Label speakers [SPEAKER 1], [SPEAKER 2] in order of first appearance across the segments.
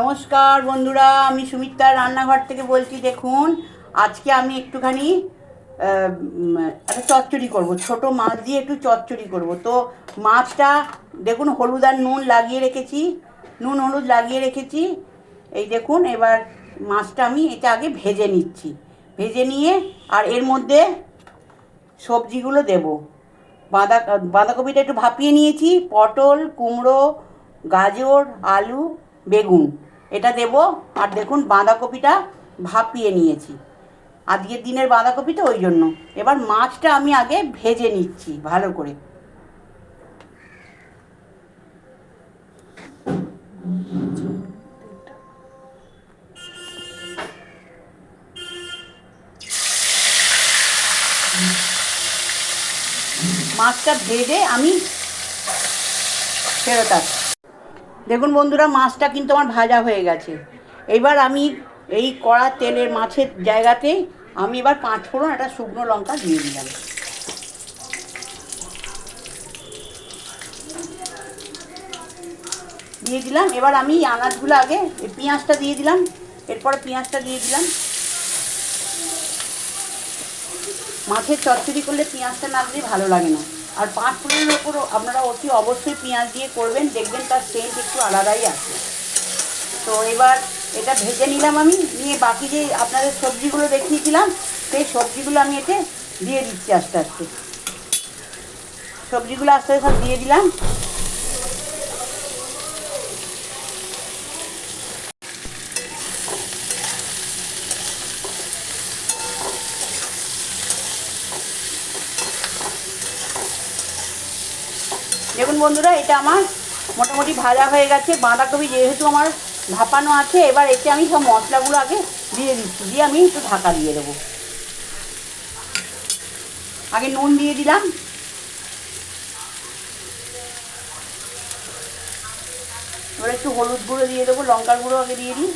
[SPEAKER 1] নমস্কার বন্ধুরা, আমি সুমিত্রার রান্নাঘর থেকে বলছি, দেখুন, আজকে আমি একটুখানি একটা চচ্চড়ি করব। ছোট মাছ দিয়ে একটু চচ্চড়ি করব। তো মাছটা, দেখুন, হলুদ আর নুন লাগিয়ে রেখেছি, নুন, হলুদ লাগিয়ে রেখেছি। এই দেখুন, এবার মাছটা আমি এটা আগে ভেজে নিচ্ছি। ভেজে নিয়ে, আর এর মধ্যে সবজিগুলো দেব। বাঁধা, বাঁধাকপিটা একটু ভাপিয়ে নিয়েছি, পটল, কুমড়ো, গাজর, আলু বেগুন। এটা দেব। আর দেখুন, বাঁধাকপিটা ভাপিয়ে নিয়েছি। আজকের দিনের বাঁধাকপি তো ওই জন্য। এবার মাছটা আমি আগে ভেজে নিচ্ছি ভালো করে। মাছটা ভেজে আমি ফেরত আসছি। দেখুন বন্ধুরা, মাছটা কিন্তু আমার ভাজা হয়ে গেছে। এবার আমি এই কড়া তেলের মাছের জায়গাতে আমি এবার পাঁচ ফোড়ন একটা শুকনো লঙ্কা দিয়ে দিলাম। দিয়ে দিলাম, এবার আমি আনাজগুলো আগে পেঁয়াজটা দিয়ে দিলাম, এরপরে পেঁয়াজটা দিয়ে দিলাম। মাছের চচ্চড়ি করলে পেঁয়াজটা না দিলে ভালো লাগে না। আর পাঁচ ফুলের ওপর আপনারা অতি অবশ্যই পেঁয়াজ দিয়ে করবেন, দেখবেন তার সেন্ট একটু আলাদাই আছে। তো এবার এটা ভেজে নিলাম আমি, নিয়ে বাকি যে আপনাদের সবজিগুলো দেখিয়েছিলাম, সেই সবজিগুলো আমি এতে দিয়ে দিচ্ছি আস্তে আস্তে। সবজিগুলো আস্তে আস্তে দিয়ে দিলাম। দেখুন বন্ধুরা, এটা আমার মোটামুটি ভাজা হয়ে গেছে। বাঁধাকপি যেহেতু আমার ভাপানো আছে, এবার এতে আমি সব মশলাগুলো আগে দিয়ে দিচ্ছি। দিয়ে আমি একটু ঢাকা দিয়ে দেবো। আগে নুন দিয়ে দিলাম। এবার একটু হলুদ গুঁড়ো দিয়ে দেবো, লঙ্কার গুঁড়ো আগে দিয়ে দিই।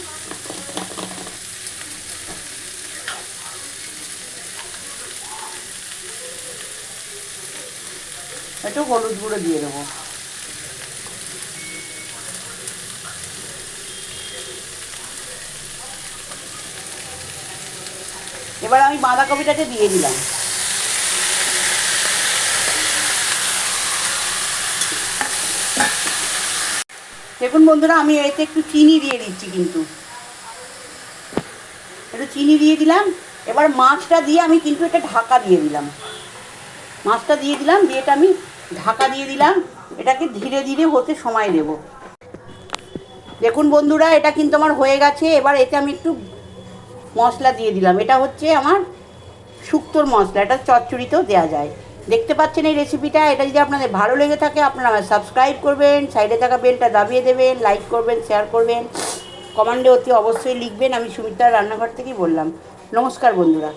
[SPEAKER 1] একটু হলুদ গুঁড়ো দিয়ে দেবো। এবার আমি বাঁধাকপিটাকে দিয়ে দিলাম। দেখুন বন্ধুরা, আমি এতে একটু চিনি দিয়ে দিচ্ছি কিন্তু। একটু চিনি দিয়ে দিলাম। এবার মাছটা দিয়ে আমি কিন্তু এটা ঢাকা দিয়ে দিলাম। মাছটা দিয়ে দিলাম, দিয়ে এটা আমি ঢাকা দিয়ে দিলাম, এটাকে ধীরে ধীরে হতে সময় দেব দেখুন বন্ধুরা, এটা কিন্তু আমার হয়ে গেছে, এবার এতে আমি একটু মশলা দিয়ে দিলাম। এটা হচ্ছে আমার শুক্তোর মশলা, এটা চচ্চড়িতেও দেওয়া যায়। দেখতে পাচ্ছেন এই রেসিপিটা এটা যদি আপনাদের ভালো লেগে থাকে, আপনারা আমার সাবস্ক্রাইব করবেন সাইডে থাকা বেলটা দাবিয়ে দেবেন লাইক করবেন শেয়ার করবেন। কমান্ডে অতি অবশ্যই লিখবেন, আমি সুমিত্রার রান্নাঘর থেকেই বললাম। নমস্কার বন্ধুরা।